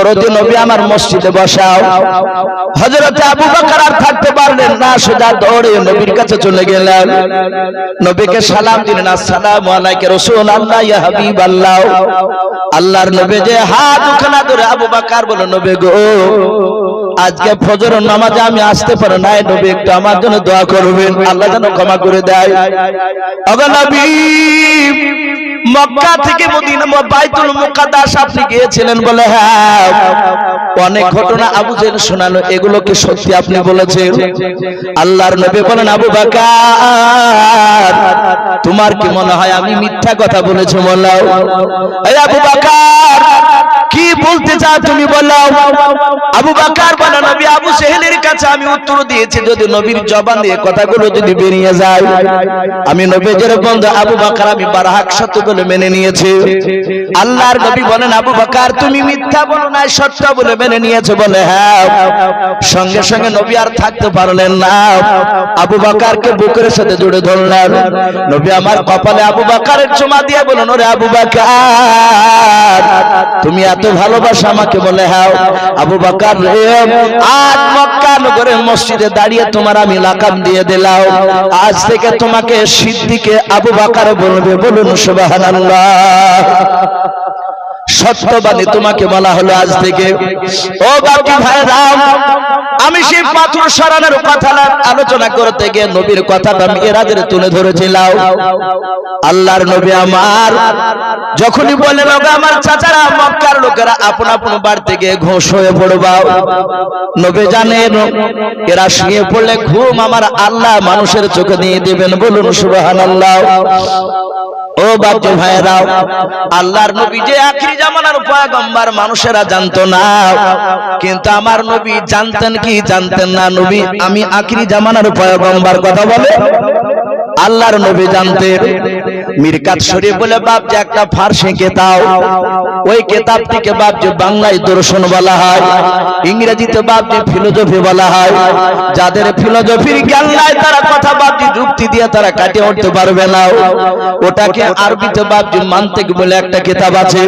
দরদি নবী আমার মসজিদে বসাও। হজরতে আবু বকর আর থাকতে পারলেন না, সোজা দৌড়ে নবীর কাছে চলে গেলেন। নবীকে সালাম দিলেন, আসসালামু আলাইকা রাসূলুল্লাহ ইয়া হাবিবাল্লাহ আল্লাহর নবী যে হাত ওখানা ধরে আবু বকর বলে নবী গো আজকে ফজর নামাজে আমি আসতে পারি নাই, নবী একটু আমার জন্য দোয়া করবেন, আল্লাহ যেন ক্ষমা করে দেয়। নবী, মক্কা থেকে বাইতুল মুকাদ্দাস আপনি গিয়েছিলেন বলে হ্যাঁ অনেক ঘটনা আবু জেল শোনালো, এগুলো কি সত্যি আপনি বলেছেন? আল্লাহর নবী বলেন, আবু বাকার, তোমার কি মনে হয় আমি মিথ্যা কথা বলেছি বললাম আবু বাকার বলতে চাও, তুমি বলো আবু বাকার বলে, নবী আবু সেহেলের কাছে আমি উত্তর দিয়েছি, যদি নবীর জবান দিয়ে কথাগুলো যদি বেরিয়ে যায়। আমি নবীজের বন্ধু আবু বাকার, আমি বারাহাক সত্য বলে মেনে নিয়েছি। আল্লাহর নবী বলেন, আবু বাকার, তুমি মিথ্যা বলো না সত্য বলে মেনে নিয়েছো বলে হ্যাঁ। সঙ্গে সঙ্গে নবী আর থাকতে পারলেন না। আবু বাকারকে বুকের সাথে জুড়ে ধরলেন। নবী আমার কপালে আবু বাকারের চুমা দিয়ে বলুন, ওরে আবু বাকার, তুমি এত ভালোবাসা আমাকে বলে হ্যাঁ আবু বাকার আজ মক্কা নগরের মসজিদে দাঁড়িয়ে তোমার আমি লাকাম দিয়ে দিলাম। আজ থেকে তোমাকে সিদ্দিকে আবু বাকার বলবে, বলুন সুবহানাল্লাহ। সত্যবাদী তোমাকে বলা হলো আজ থেকে। ও বাকি ভাই রাম আমি সেই পাথর সরানোর কথা আলোচনা করতে গিয়ে নবীর কথাটা মেয়েরাদের তুলে ধরেছিলাম। আল্লাহর নবী আমার, যখনই বললেন আমার চাচারা, মক্কার লোকেরা আপন আপন বাড়িতে গিয়ে ঘোষ হয়ে পড়বা। নবী জানেন, এরা শুয়ে পড়লে ঘুম আমার আল্লাহ মানুষের চোখে দিয়ে দিবেন। বলুন, সুবহানাল্লাহ। ও বাচ্চা ভাইরাও আল্লাহর নবী যে আখিরি জামানার পয়গম্বর, মানুষেরা জানতো না। কিন্তু আমার নবী জানতেন কি? জানতেন না নবী, আমি আখিরি জামানার পয়গম্বর, কথা বলে? আল্লাহর নবী জানতেন। মিরকাত শরীফ বলে, বাপ যে একটা ফার্সি কেতাব। ওই কেতাবটিকে বাপ যে বাংলায় দর্শন বলা হয়, ইংরেজিতে বাপ যে ফিলোজফি বলা হয়। যাদের ফিলোজফির জ্ঞান নাই, তারা কথা বাপ যে যুক্তি দিয়ে তারা কাটিয়ে উঠতে পারবে না। ওটাকে আরবিতে বাপ যে মান্তিক বলে একটা কিতাব আছে।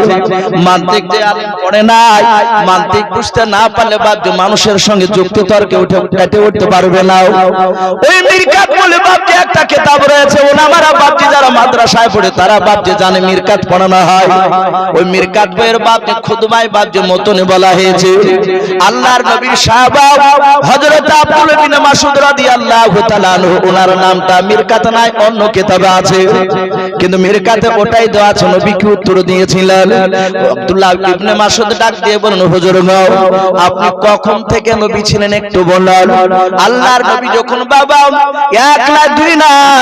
মান্তিক যে পড়ে নাই, মান্তিক বুঝতে না পারলে বাপ যে মানুষের সঙ্গে যুক্তি তর্কে উঠে কাটে উঠতে পারবে না। ওই মিরকাত বলে, বাপ যে একটা কিতাব রয়েছে ওনামারা বাপ যে যারা মাদ্রাসায় পড়ে, তারা বাপ যে জানে মিরকাত পড়ানো হয়। ওই মিরকাত বইয়ের বাপ যে খুদমায় বাপ যে মতনে বলা হয়েছে। আল্লাহর নবীর সাহাবা, হযরত আব্দুল বিন রাদিয়াল্লাহু তাআলা ওনার নামটা মিরকাত নাই, অন্য কিতাবে আছে। কিন্তু মিরকাতে ওটাই দেওয়া আছে নবী কি উত্তর দিয়েছিলেন। আব্দুল্লাহ ইবনে ডাক দিয়ে বলেন হুজুর আপনি কখন থেকে নবী ছিলেন একটু বলুন। আল্লাহর নবী যখন বাবা, এক না দুই নাই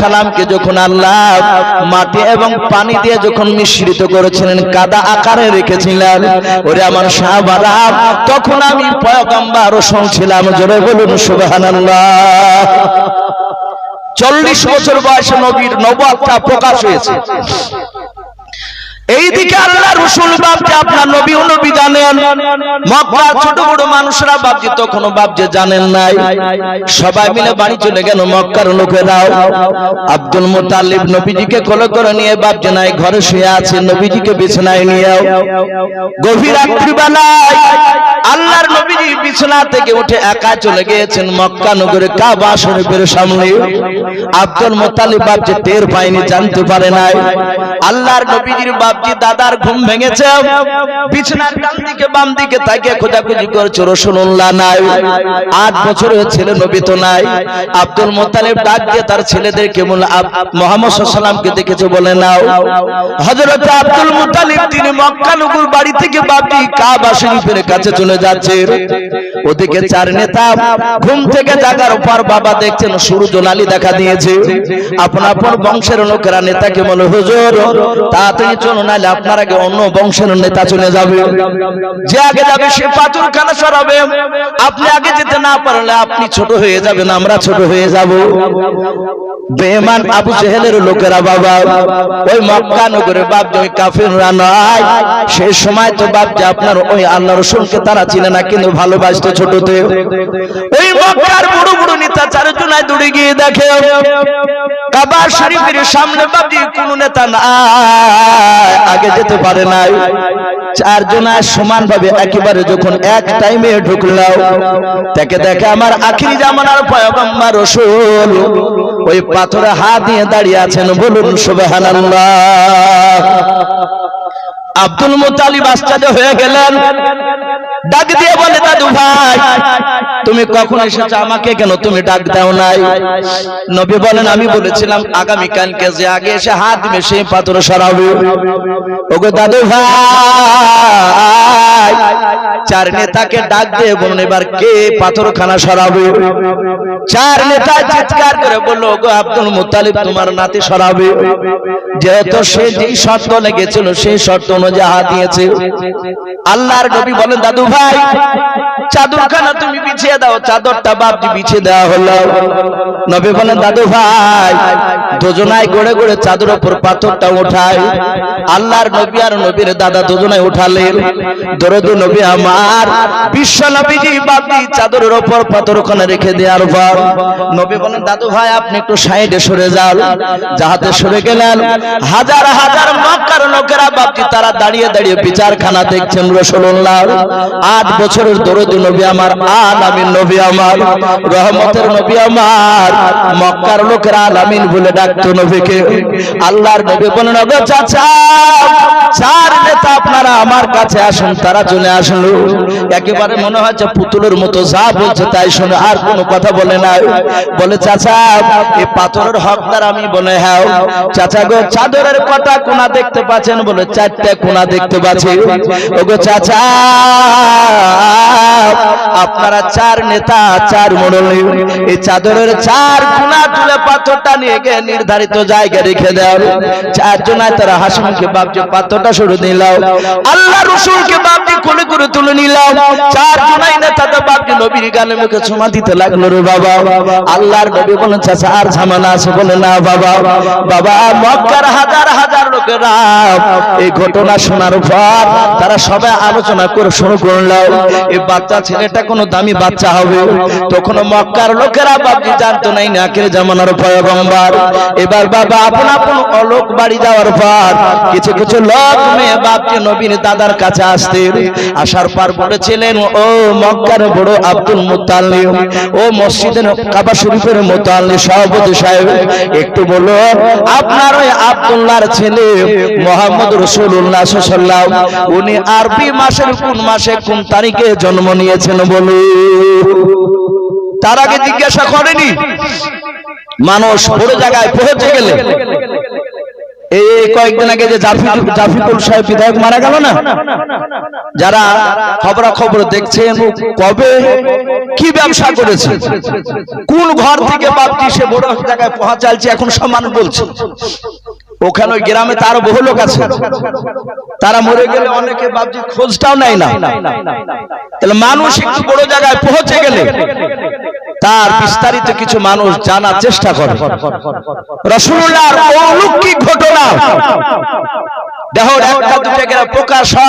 সালামকে যখন আল্লাহ মাটি এবং পানি দিয়ে যখন মিশ্রিত করেছিলেন, কাদা আকারে রেখেছিলেন, ওরে আমার সাহাবারা, তখন আমি পয়গম্বর শুনছিলাম ছিলাম, জোরে বলুন সুবহানাল্লাহ। চল্লিশ বছর বয়সে নবীর নবাবটা প্রকাশ হয়েছে। এইদিকে আল্লাহ রসুল বাপজি আপনার নবী নবী জানেন। মক্কার ছোট বড় মানুষরা বাপজি কোনো বাপজি জানেন নাই। সবাই মিলে বাড়ি চলে গেল মক্কার লোকেরাও। আব্দুল মুতালিব নবীজিকে কোলে করে নিয়ে বাপজি নাই, ঘরে শুয়ে আছে। নবীজিকে বিছানায় নিয়ে গভীর রাত্রিবেলায় আল্লাহর নবীজি বিছানা থেকে উঠে একা চলে গিয়েছেন মক্কা নগরে কাবা শরীফের সামনে। আব্দুল মুতালিব বাপজি টের পায়নি, জানতে পারে নাই। আল্লাহর নবীজির বাপজি দাদার ঘুম ভেঙেছে, বিছানার ডান দিকে বাম দিকে তাকিয়ে খোঁজাখুঁজি করছে রসুল্লাহ নাই। আট বছরের ছেলে নবী তো নাই। আব্দুল মোতালেব ডাক দিয়ে তার ছেলেদেরকে বলে মোহাম্মদ সাল্লামকে দেখেছে বলে নাও। হযরত আব্দুল মুতালিব তিনি মক্কা নগর বাড়ি থেকে বাপজি কাবা শরীফের কাছে চলে ওদিকে চার নেতা ঘুম থেকে জাগার পর বাবা দেখছেন সূর্য লালি দেখা দিয়েছে। আপন বংশের লোকেরা নেতাকে বলে, হুজুর তাড়াতাড়ি চলো আপনার আগে অন্য বংশের নেতা চলে যাবে। যে আগে যাবে সে পাথর সরাবে। আপনি আগে যেতে না পারলে আপনি ছোট হয়ে যাবেন, আমরা ছোট হয়ে যাব। বেমান আবু জেহেলের লোকেরা বাবা, ওই মক্কা নগরে বাপ ওই কাফিররা নয় সেই সময় তো বাপ যে আপনার ওই আল্লাহ রসুলকে তারা চিনে না কিন্তু ভালোবাসতো ছোটতে। ওই মক্কার বড় বড় নেতা চারজনায় দৌড়ে গিয়ে দেখে কাবা শরীফের সামনে বাবজি কোন নেতা নাই, আগে যেতে পারে নাই। চারজনায় সমান ভাবে একেবারে যখন এক টাইমে ঢুকলাও তাকে দেখে আমার আখিরি জামানার পয়গম্বর রসুল, ওই পাথরে হাত দিয়ে দাঁড়িয়ে আছেন, বলুন সুবহানাল্লাহ। আব্দুল মুতালিব আশ্চর্য হয়ে গেলেন। ডাক দিয়ে বলে, দাদু ভাই, তুমি কখন এসেছ? আমাকে কেন তুমি ডাক দাও নাই? নবী বলেন, আমি বলেছিলাম, আগামী কালকে যে আগে এসে হাত মেশে পাথর সরাবে। ওগো, দাদু ভাই চার নেতাকে ডাক দিয়ে বলুন এবার কে পাথরখানা সরাবে? চার নেতা চিৎকার করে বলল ওগো আব্দুল মুতালিব তোমার নাতি সরাবে? যেহেতু সে যেই শর্ত লেগেছিল সেই শর্ত অনুযায়ী হাত দিয়েছে। আল্লাহর নবী বলেন দাদু ভাই চাদরখানা তুমি বিছিয়ে দাও চাদরটা বাপজি বিছিয়ে দেওয়া হলো। নবী বলেন দাদু ভাই দুজনায় গড়ে গড়ে চাদর উপর পাথরটা উঠায়। আল্লাহর নবী আর নবীর দাদা দুজনায় উঠালেন। দরদ নবী আমার বিশ্ব নবীজি বাপজি চাদরের উপর পাথরখানা রেখে দেওয়ার পর নবী বলেন, দাদু ভাই, আপনি একটু সাইডে সরে যান। যাহাতে সরে গেলেন, হাজার হাজার মক্কার লোকেরা বাপজি তারা দাঁড়িয়ে দাঁড়িয়ে বিচারখানা দেখছেন রসুল্লাহ আট বছরের দরদ নবী আমার আলামিন নবী আমার, রহমতের নবী আমার, মক্কার লোকেরা আলামিন বলে ডাকতো নবীকে। আল্লাহর নবী বলেন চাচা, চার নেতা আপনারা আমার কাছে আসুন, তারা চলে আসলো। একেবারে মনে হচ্ছে পুতুলের মতো যা বলছে তাই শুনে আর কোনো কথা বলে না বলে, চাচা এই পাথরের হকদার আমি বলে হ্যাঁ চাচা গো, চাদরের কটা কোনা দেখতে পাচ্ছেন? বলে, চারটা কোনা দেখতে পাচ্ছি। ওগো, চাচা, আপনারা চার নেতা, চার মডলি। এই চাদরের চার কোনা তুলে পাথরটা নিয়ে গিয়ে নির্ধারিত জায়গায় রেখে দাও। চারজনায় তারা হাসিমুখে বাপজি পাথরটা শুরু দিলাম আল্লাহ রসুলকে বাপজি কোলে করে তুলে নিলাম। চার জনাই নেতা তো নবীর মুখে দিতে লাগল রে বাবা। আল্লাহর নবী বলেন, চাচা, আর আছে? বলে, না বাবা। বাবা, মক্কার হাজার হাজার লোকেরা এই ঘটনা শোনার পর তারা সবাই আলোচনা করে শুরু করল, এই বাচ্চা ছেলেটা কোনো দামি বাচ্চা হবে? তখন মক্কার লোকেরা বাপজি জানতো নাই জামানার এবার বাবা, আপন আপন অলোক বাড়ি যাওয়ার পর কিছু কিছু লোক মেয়ে বাপজি নবীর দাদার কাছে আসতেন আসার পর বলেছিলেন ও মক্কার বড় আব্দুল মুতাল্লিম ও মসজিদের কাবা শরীফের মুতাল্লি সভাপতি সাহেব, একটু বলো আপনার ওই আব্দুল্লাহর ছেলে মোহাম্মদ রসুল্লাহ সাল্লাম উনি আরবি মাসের কোন মাসে, কোন তারিখে জন্ম নিয়েছেন বলুন? তার আগে জিজ্ঞাসা করেনি? মানুষ বড় জায়গায় পৌঁছে গেলে। এই কয়েকদিন আগে যে জাফিকুল সাহেব বিধায়ক মারা গেল না? যারা খবরা খবর দেখছেন, কবে কি ব্যবসা করেছে? কোন ঘর থেকে বাপটি সে বড় জায়গায় পৌঁছালছে এখন সব মানুষ বলছে। ওখানে ওই গ্রামে তার বহু লোক আছে। তারা মরে গেলে অনেকে বাপজি খোঁজটাও নেয় না। তাহলে মানুষ একটু বড় জায়গায় পৌঁছে গেলে তার বিস্তারিত কিছু মানুষ জানার চেষ্টা করে। রসুল্লাহর অলৌকিক ঘটনা।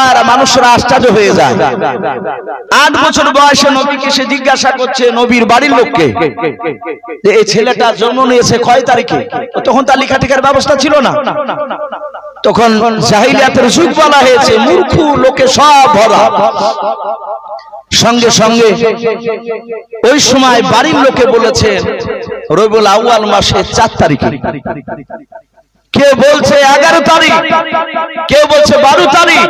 আর মানুষরা আশ্চর্য হয়ে যায়। আট বছর বয়সে সে জিজ্ঞাসা করছে নবীর বাড়ির লোককে এই জন্ম নিয়েছে কয় তারিখে? তখন তার লেখাটিকার ব্যবস্থা ছিল না। তখন জাহিলিয়াতের যুগ বলা হয়েছে, মূর্খ লোকে সব ভরা। সঙ্গে সঙ্গে ওই সময় বাড়ির লোকে বলেছেন রবিউল আউয়াল মাসের চার তারিখে। কেউ বলছে এগারো তারিখ? কেউ বলছে বারো তারিখ?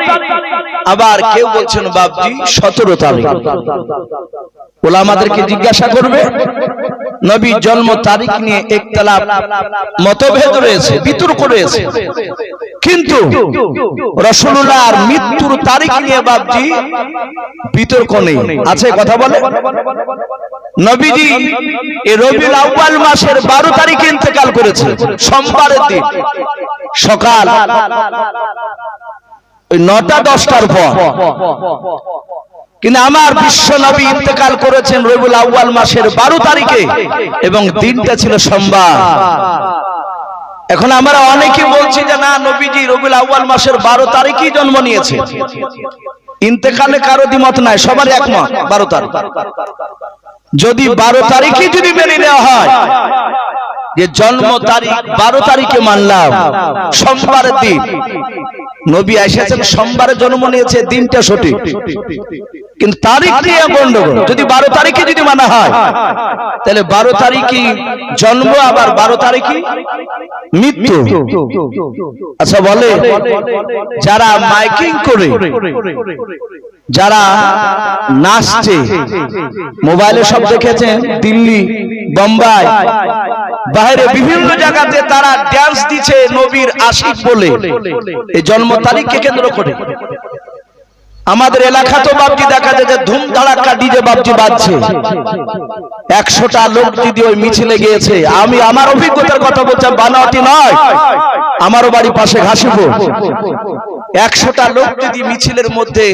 আবার কেউ বলছেন বাবজি সতেরো তারিখ। ওলা আমাদেরকে জিজ্ঞাসা করবে নবীর জন্ম তারিখ নিয়ে একতলাপ, মতভেদ রয়েছে, বিতর্ক রয়েছে। কিন্তু রসুল্লাহর মৃত্যুর তারিখ নিয়ে বাবজি বিতর্ক নেই। আছে কথা বলে? নবীজি রবিউল আউয়াল মাসের বারো তারিখে ইন্তেকাল করেছে সোমবারের দিন। সকাল নটা, দশটার পর। কিন্তু আমার বিশ্ব নবী ইন্তেকাল করেছেন রবিউল আউয়াল মাসের বারো তারিখে এবং দিনটা ছিল সোমবার। এখন আমরা অনেকে বলছি যে না, নবীজি রবিউল আউয়াল মাসের বারো তারিখেই জন্ম নিয়েছে। ইন্তেকালে কারও দ্বিমত নাই সবার একমত, বারো তারিখ। যদি বারো তারিখে যদি মেনে নেওয়া হয়, যে জন্ম তারিখ বারো তারিখে মানলাম, সোমবারের দিন। নবী আসিয়াছেন সোমবারে জন্ম নিয়েছে, দিনটা সঠিক। কিন্তু তারিখ নিয়ে গন্ডগোল? যদি বারো তারিখে যদি মানা হয়, তাহলে বারো তারিখই জন্ম, আবার বারো তারিখে মৃত্যু। আচ্ছা বলে, যারা মাইকিং করে, যারা নাচছে, মোবাইলে সব দেখেছেন, দিল্লি, বোম্বাই, বাইরে বিভিন্ন জায়গাতে তারা ড্যান্স দিচ্ছে নবীর আশিক বলে। এই জন্ম তারিখকে কেন্দ্র করে। আমাদের এলাকা তো বাবজি দেখা যায় যে ধুম ধাড়াক্কা ডিজে বাবজি বাজছে। একশোটা লোক যদি ওই মিছিলে গিয়েছে, আমি আমার অভিজ্ঞতার কথা বলছিলাম বানাওয়াটি নয়, আমারও বাড়ি পাশে ঘাসিপুর। একশোটা লোক যদি মিছিলের মধ্যে,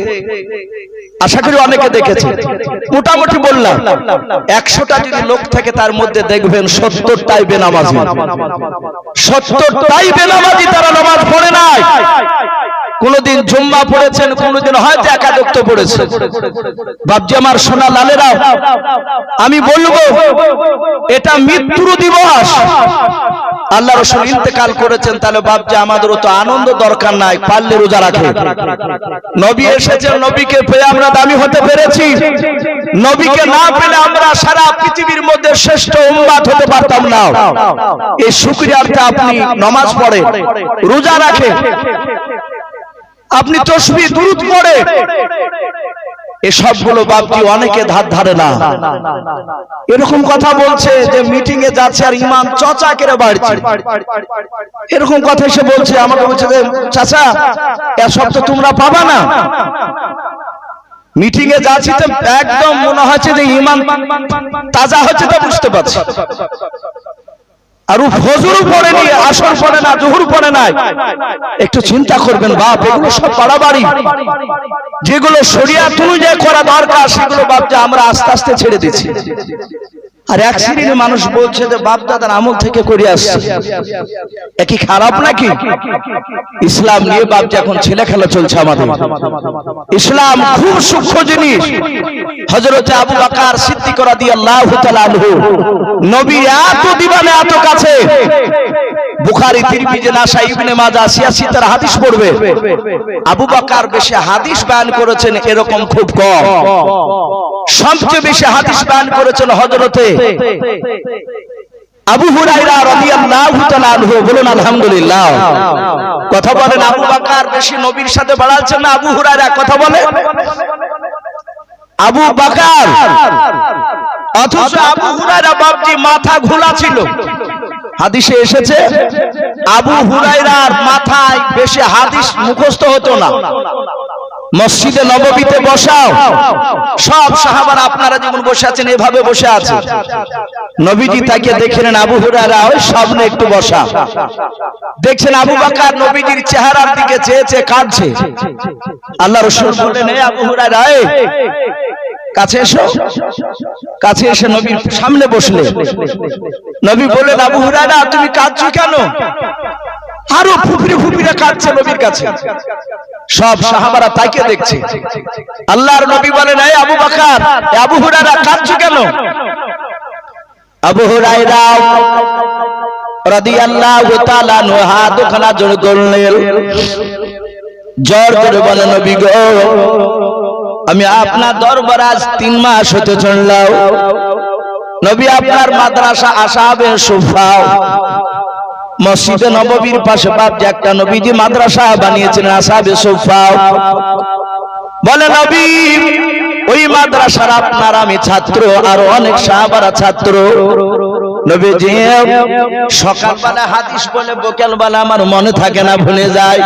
আশা করি অনেকে দেখেছে, মোটামুটি বললাম, একশোটা যদি লোক থাকে তার মধ্যে দেখবেন সত্তরটাই বেনামাজি। সত্তরটাই বেনামাজি, তারা নামাজ পড়ে নাই। কোনদিন জুম্মা পড়েছেন, কোনদিন হয়তো একাদক্ত পড়েছে বাবজি আমার সোনা লালেরা, আমি বলব, এটা মৃত্যুর দিবস। আল্লাহ রসুল ইন্তেকাল করেছেন, তাহলে বাবজি আমাদের তো আনন্দ দরকার নাই, পারলে রোজা রাখে। নবী এসেছেন, নবীকে পেয়ে আমরা দামি হতে পেরেছি। নবীকে না পেলে আমরা সারা পৃথিবীর মধ্যে শ্রেষ্ঠ উম্মাদ হতে পারতাম না। এই শুক্রিয়ার্থে আপনি নমাজ পড়ে, রোজা রাখে। আপনি তসবি দুরুদ পড়ে। এসবগুলো বাপজি অনেকে ধার ধারে না। এরকম কথা বলছে যে মিটিং এ যাচ্ছে আর ইমান চচা কেড়ে বাড়ছে। এরকম কথা এসে বলছে, আমাকে বলছে যে, চাচা, এসব তো তোমরা পাবা না। মিটিং এ যাচ্ছি তো একদম মনে হচ্ছে যে ইমান তাজা হচ্ছে তো বুঝতে পারছি। আর ও ফজরও পড়েনি আসর না পড়ে একটু চিন্তা করবেন বাড়াবাড়ি। যেগুলো শরিয়াত অনুযায়ী করা দরকার, সেগুলো আমরা আস্তে আস্তে ছেড়ে দিচ্ছি। আর এক শ্রেণির মানুষ বলছে যে, বাপ দাদার আমল থেকে করে আসছে। একই খারাপ নাকি? ইসলাম নিয়ে বাপ যে এখন ছেলে খেলা চলছে আমাদের। ইসলাম খুব সূক্ষ্ম জিনিস। হজরত আবু বাকার সিদ্দিক রাদিয়াল্লাহু তাআলা আনহু। নবী এত দিবানে এত কাছে। বুখারী, তিরমিজি, নাসাই, ইবনে মাজাহ সিয়াসি তার হাদিস পড়বে। আবু বকর বেশি হাদিস বয়ান করেছেন এরকম খুব কম। সবচেয়ে বেশি হাদিস বয়ান করেছেন হযরতে আবু হুরায়রা রাদিয়াল্লাহু তাআলা আনহু। বলুন, আলহামদুলিল্লাহ। কথা বলেন আবু বকর বেশি নবীর সাথে বাড়াচ্ছেন না আবু হুরায়রা? কথা বলে আবু বাকার। অথচ আবু হুরায়রা বাপটি মাথা ঘোলা ছিল। হাদিসে এসেছে, আবু হুরায়রার মাথায় বেশি হাদিস মুখস্থ হতো না। মসজিদে নববীতে বসাও। সব সাহাবার আপনারা যেমন বসে আছেন, এভাবে বসে আছে। নবীজি তাকে দেখলেন আবু হুরায়রা, ওই সামনে একটু বসা। দেখছেন আবু বকর নবীজির চেহারার দিকে চেয়ে চেয়ে কাঁদছে। আল্লাহ রাসূল বললেন আবু হুরায়রা এই কাছে এসো। কাছে এসে নবীর সামনে বসলে। নবী বললেন, আবু হুরায়রা, তুমি কাঁদছো কেন? আরও ফুপিরে ফুপিরে কাঁদছে নবীর কাছে। সব সাহাবারা তাকে দেখছে। আল্লাহর নবী বলেন, এই আবু বকর আবু হুরায়রা কাঁদছো কেন? আবু হুরায়রা রাদিয়াল্লাহু তাআলা হাত দুখানা জোড় করলেন জোর করে বলেন, নবী গো, আমি আপনার দরবার আজ তিন মাস হতে চললাম। নবী আপনার মাদ্রাসা আসাবে সুফাও মসজিদে নববীর পাশে বাপ যে একটা নবীজি মাদ্রাসা বানিয়েছিলেন আসাবে সোফা বলে নবী ওই মাদ্রাসার আপনার আমি ছাত্র, আর অনেক সাহাবারা ছাত্র। মনে থাকে না, ভুলে যায়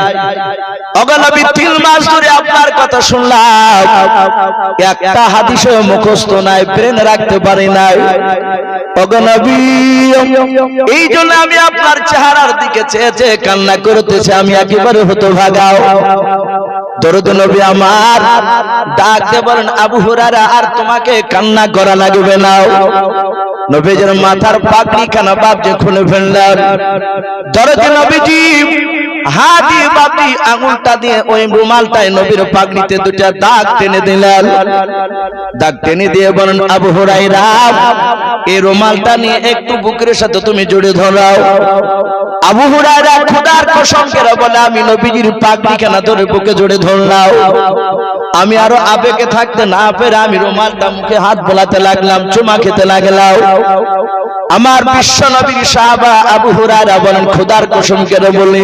তিন মাস ধরে আপনার কথা শুনলাম। রাখতে পারি এই জন্য আমি আপনার চেহারার দিকে চেয়ে কান্না করতেছি, আমি একেবারে হতো ভাগাও দরদ নবী আমার আবু হুরারা আর তোমাকে কান্না করা লাগবে না। নবীজির মাথার পাগড়ি খানা যে খুলে ফেললেন? দরজা নবীজি হাত দিয়ে বাপজি আঙুলটা দিয়ে ওই রুমালটায় নবীর পাগড়িতে দুটা দাগ টেনে দিলেন। দাগ টেনে দিয়ে বলেন, আবু হুরাইরা এই রুমালটা নিয়ে একটু বুকের সাথে তুমি জড়ে ধরাও। আবু বলে, আমি নবীজির ধরে বুকে জড়ে ধরলাম। আমি আরও আবেগে থাকতে না পেরে আমি রুমালটা মুখে হাত বোলাতে লাগলাম, চুমা খেতে লাগলাম। আমার বিশ্ব নবীর সাহাবা আবু হুরায়রা বলেন খোদার কসম বলি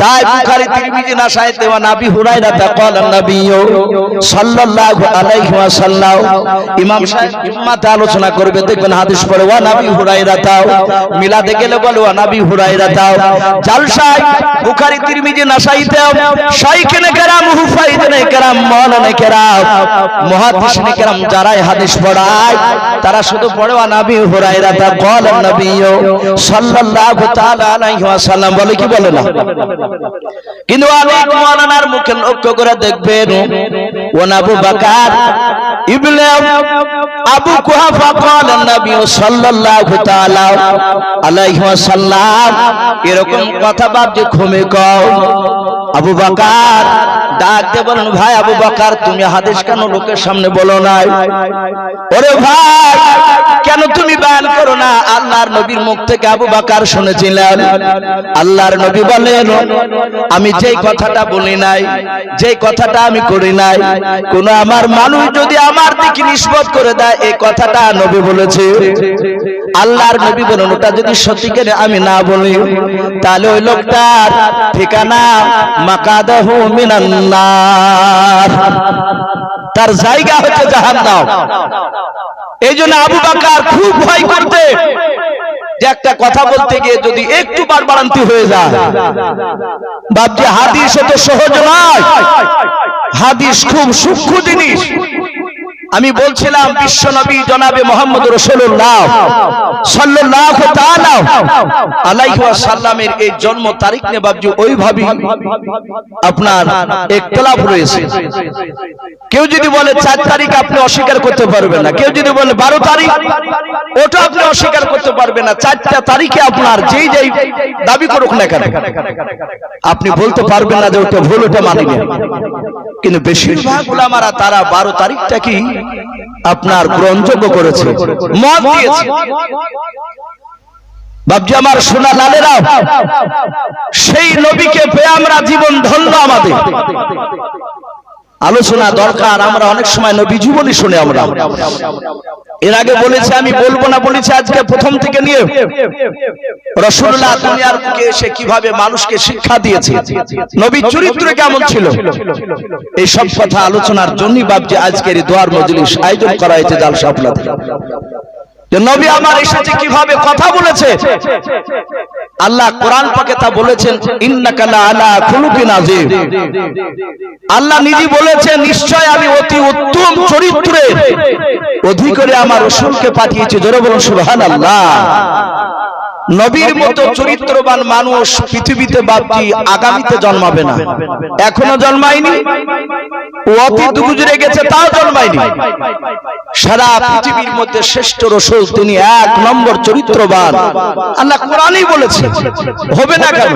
তাই বুখারী তিরমিজি নাসাইতে ওয়া নবী হুরায়রা তা قال النبي সাল্লাল্লাহু আলাইহি ওয়াসাল্লাম ইমাম সাহেব ইম্মাতে আলোচনা করবে দেখবেন হাদিস পড়ে ওয়া নবী হুরায়রা তাও মিলাদে গেলে বলে ওয়া নবী হুরায়রা তাও জালসায় বুখারী তিরমিজি নাসাইতে শাইখেনে কেরাম হুফাইদনে কেরাম মাওলানা কেরাম মুহাদ্দিসিনে কেরাম যারাই হাদিস পড়ায় তারা শুধু পড়ে ওয়া নবী হুরায়রা তা قال النبي সাল্লাল্লাহু তাআলা আলাইহি ওয়াসাল্লাম বলে কি বলে না কিন্তু আমি মৌলানার মুখে লক্ষ্য করে দেখবেন on Abu Bakr ibn Abu Quhafa قال النبي সাল্লাল্লাহু তাআলা আলাইহি ওয়াসাল্লাম এরকম কথা ভাবছে ঘুমে কও আবু বাকার ডাকতে বলেন, ভাই আবু বাকার, তুমি হাদিস কেন লোকের সামনে বলো নাই? ওরে ভাই, কেন তুমি বয়ান করো না? আল্লাহর নবীর মুখ থেকে আবু বাকার শুনেছিলেন। আল্লাহর নবী বলেন, আমি যেই কথাটা বলি নাই, যেই কথাটা আমি করি নাই, কোন আমার মানুষ যদি আমার দিকে নিষ্পত করে দেয়, এই কথাটা নবী বলেছে। আল্লাহর নবী বলেন, ওটা যদি সত্যিকারে আমি না বলি, তাহলে ওই লোকটার ঠিকানা মাকাদাহু মিনান্নার। তার জায়গা হচ্ছে জাহান্নাম। এই জন্য আবু বাকার খুব ভয় করতে। যে একটা কথা বলতে গিয়ে যদি একটু বাড়বাড়ান্তি হয়ে যায়। বাপজি হাদিস এত সহজ নয়। হাদিস খুব সূক্ষ্ম জিনিস। আমি বলছিলাম বিশ্ব নবী জনাবে মোহাম্মদ রসুল্লাহ সাল্লাহ আলাইহি সাল্লামের এই জন্ম তারিখ নিয়ে বাবজি ওইভাবে আপনার একতলাফ রয়েছে। কেউ যদি বলে চার তারিখ আপনি অস্বীকার করতে পারবেন না, কেউ যদি বলে বারো তারিখ, ওটা আপনি অস্বীকার করতে পারবেন না, চারটা তারিখে আপনার যেই যেই দাবি করুক না কেন, আপনি বলতে পারবেন না যে ওটা ভুল, ওটা মানি না কিন্তু বেশিরভাগ ওলামারা তারা বারো তারিখটা কি আপনার গ্রহণযোগ্য করেছে। মত দিয়েছে। বাবজি আমার সোনা লালেরা, সেই নবীকে পেয়ে আমরা জীবন ধন্য আমাদের। আলোচনা দরকার, আমরা অনেক সময় নবী জীবনই শুনে আমরা। এর আগে বলেছি, আমি বলব না, বলেছি আজকে প্রথম থেকে নিয়ে। রসুল্লাহ দুনিয়ার বুকে এসে কীভাবে মানুষকে শিক্ষা দিয়েছে। নবী চরিত্র কেমন ছিল? এই সব কথা আলোচনার জন্যই বাবজি আজকের এই দোয়ার মজলিস আয়োজন করা হয়েছে জালসা আপনাদের নবী আমার এসেছে কীভাবে কথা বলেছে? আল্লাহ কোরআন পাকে তা বলেছেন আল্লাহ নিজে বলেছেন, নিশ্চয় আমি অতি উত্তম চরিত্রের অধিকারে আমার রসুলকে পাঠিয়েছি। জোরে বলুন, সুবহানাল্লাহ। নবীর মতো চরিত্রবান মানুষ পৃথিবীতে বাপটি আগামীতে জন্মাবে না। এখনও জন্মায়নি? অতীত গুজরে গেছে তাও জন্মায়নি। সারা পৃথিবীর মধ্যে শ্রেষ্ঠ রসুল তিনি এক নম্বর চরিত্রবান। আল্লাহ কোরআনই বলেছে হবে না কেন?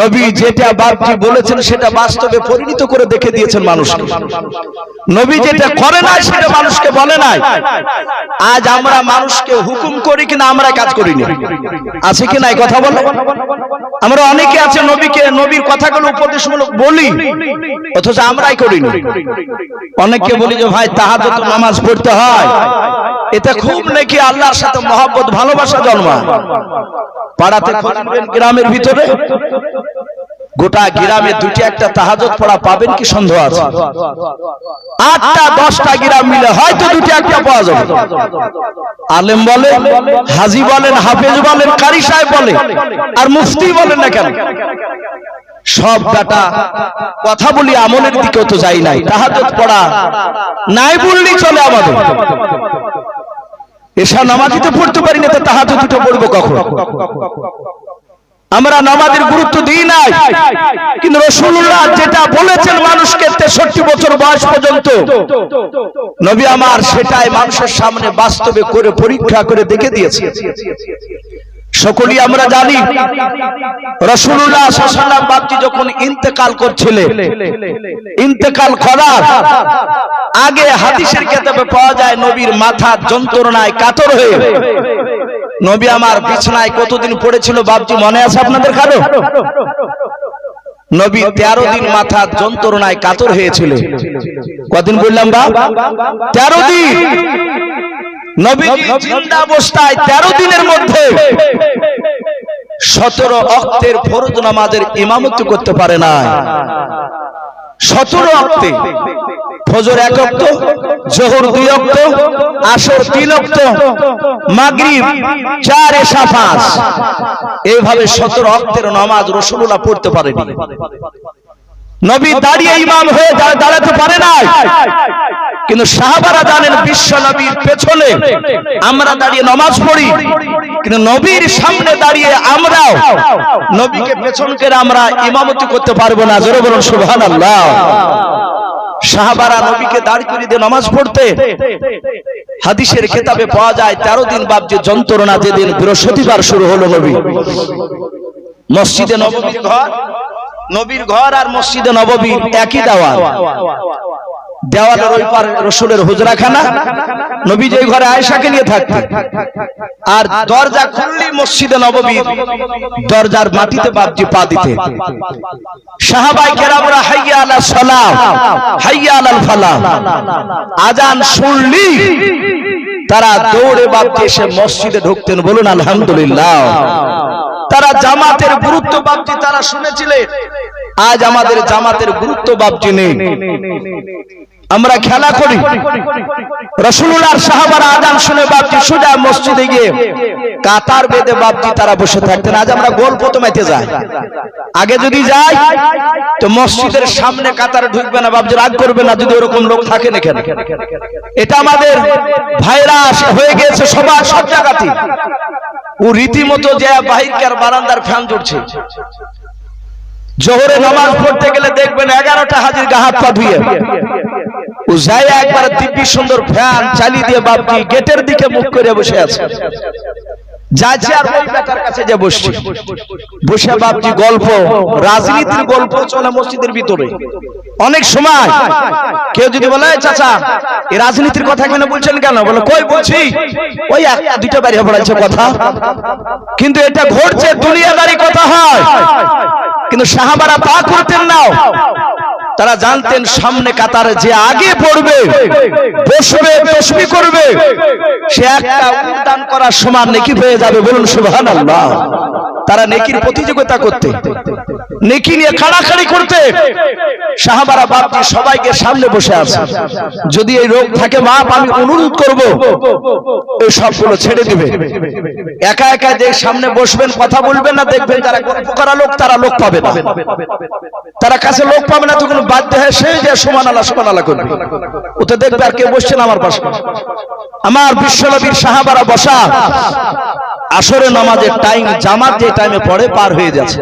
নবী যেটা বাপজি বলেছেন সেটা বাস্তবে পরিণত করে দেখে দিয়েছেন মানুষকে। নবী যেটা করে নাই সেটা মানুষকে বলে নাই। আজ আমরা মানুষকে হুকুম করি কিনা আমরা কাজ করি না আছে কি নাই কথা বলো? আমরা অনেকে আছে নবীকে, নবীর কথাগুলো উপদেশমূলক বলি, অথচ আমরাই করি না অনেককে বলি যে, ভাই, তাহাজ্জুদ নামাজ পড়তে হয়। এতে খুব নাকি আল্লাহর সাথে মহব্বত, ভালোবাসা জন্মায়। পাড়াতে গ্রামের ভিতরে? গোটা গ্রামে দুটি একটা তাহাজত পড়া পাবেন কি সন্দেহ আছে? আটটা, দশটা গ্রাম মিলে হয়তো দুটি একটা পাওয়া যাবে। আলেম বলে, হাজি বলেন, হাফেজ বলেন, কারি সাহেব বলে, আর মুফতি বলেন না কেন? সব ডাটা কথা বলি আমলের দিকেও তো যাই নাই। তাহাজত পড়া নাই বললেই চলে আমাদের। এসা নামাজই তো পড়তে পারি না, তো তাহাজত দুটো পড়ব কখন? আমরা নামাজের গুরুত্ব দিই নাই। কিন্তু রসুল্লাহ যেটা বলেছেন মানুষকে তেষট্টি বছর বয়স পর্যন্ত, নবী আমার সেটাই মানুষের সামনে বাস্তবে করে, পরীক্ষা করে দেখে দিয়েছে। সকলেই আমরা জানি রসুল্লাহ বাপজি যখন ইন্তেকাল করছিলেন, ইন্তেকাল করার আগে হাদিসের কেতাবে পাওয়া যায়, নবীর মাথা যন্ত্রণায় কাতর হয়ে নবী আমার বিছনায় কতদিন পড়েছিল বাপজি, মনে আছে আপনাদের কারও? নবী তেরো দিন মাথা যন্ত্রণায় কাতর হয়েছিল। কদিন বললাম বাপ? তেরো দিন। সতেরো অক্তের ফরজ নামাজের ইমামতি করতে পারে না সতেরো অক্টে, ফজর এক অক্ট, জোহর দুই অক্ট, আসর তিন অক্ট, মাগরিব চার এসা পাঁচ এইভাবে সতেরো অক্টের নামাজ রসুল্লাহ পড়তে পারে নবী দাঁড়িয়ে ইমাম হয়ে দাঁড়াতে পারে নাই। কিন্তু সাহাবারা জানেন বিশ্ব নবীর পেছনে আমরা দাঁড়িয়ে নামাজ পড়ি। কিন্তু নবীর সামনে দাঁড়িয়ে আমরাও নবীকে পেছন করে আমরা ইমামতি করতে পারব না। জোরে বলুন, সুবহানাল্লাহ। সাহাবারা নবীকে দাঁড় করিয়ে দিয়ে নামাজ পড়তে। হাদিসের খেতাবে পাওয়া যায়, তেরো দিন বাপ যে যন্ত্রণা, যেদিন বৃহস্পতিবার শুরু হলো নবী। মসজিদে নববীর ঘর, নবীর ঘর আর মসজিদে নববীর একই দেওয়াল দেওয়ালের ওই পার রসুলের হুজরাখানা। নবী যে ঘরে আয়েশাকে নিয়ে থাকতেন। আর দরজা খুললি মসজিদে নববীর। দরজার মাটিতে বাপজি পা দিতে সাহাবাই কেরামরা হাইয়া আলা সালাম, হাইয়া আলাল ফালাহ। আজান শুনলি, তারা দৌড়ে বাপজি এসে মসজিদে ঢুকতেন বলুন আলহামদুলিল্লাহ। তারা জামাতের গুরুত্ব বাপজি তারা শুনেছিলেন। আজ আমাদের জামাতের গুরুত্ব বাপজি নেই। আমরা খেলা করি। রসুল্লাহর সাহাবার আজান শুনে বাপজি সোজা মসজিদে গিয়ে কাতার বেঁধে বাপজি তারা বসে থাকতেন। আজ আমরা গোল প্রথমেতে যাই। আগে যদি যাই, তো মসজিদের সামনে কাতার ঢুকবে না, বাপজি রাগ করবে না, যদি ওরকম লোক থাকে না কেন এটা আমাদের ভাইরাস হয়ে গেছে সবার সব জায়গাতে ও রীতিমতো যে বাহিরকার বারান্দার ফ্যান জুড়ছে জোহরে নামাজ পড়তে গেলে দেখবেন এগারোটা হাজির গা হাত পা ধুয়ে। ও একবার দিব্যি সুন্দর ফ্যান চালিয়ে দিয়ে বাপজি গেটের দিকে মুখ করে বসে আছে। গল্প, রাজনীতির ভিতরে। অনেক সময় কেউ যদি বলে চাচা, এই রাজনীতির কথা কেন বলছেন কেন? বলে, কই বলছি? ওই একটা দুটো বাড়ি পড়াচ্ছে কথা। কিন্তু এটা ঘটছে দুনিয়াদারি কথা হয়। কিন্তু সাহাবারা তা করতেন না। তারা জানতেন সামনে কাতারে যে আগে পড়বে, বসবে তসবি করবে, সে একটা উদ্যান করার সমান নেকি পেয়ে যাবে, বলুন সুবহানাল্লাহ। তারা নেকির প্রতিযোগিতা করতে। নেকি নিয়ে খাড়াখাড়ি করতে। সাহাবারা বাপজি সবাইকে সামনে বসে আছে। যদি এই রোগ থাকে, বাপ, আমি অনুরোধ করব, এই সবগুলো ছেড়ে দিবে। একা একা যে সামনে বসবেন, কথা বলবেন না, দেখবেন যারা গল্প করা লোক, তারা লোক পাবে না। তারা কাছে লোক পাবে না, তখন বাধ্য হয়ে সে যে সমান আলা সমান আলা করবে। ওতে দেখবে আর কেউ বসছেন আমার পাশে। আমার বিশ্বনবীর সাহাবারা বসা। আসরে নামাজের টাইম জামাত যে টাইমে পড়ে, পার হয়ে যাচ্ছে।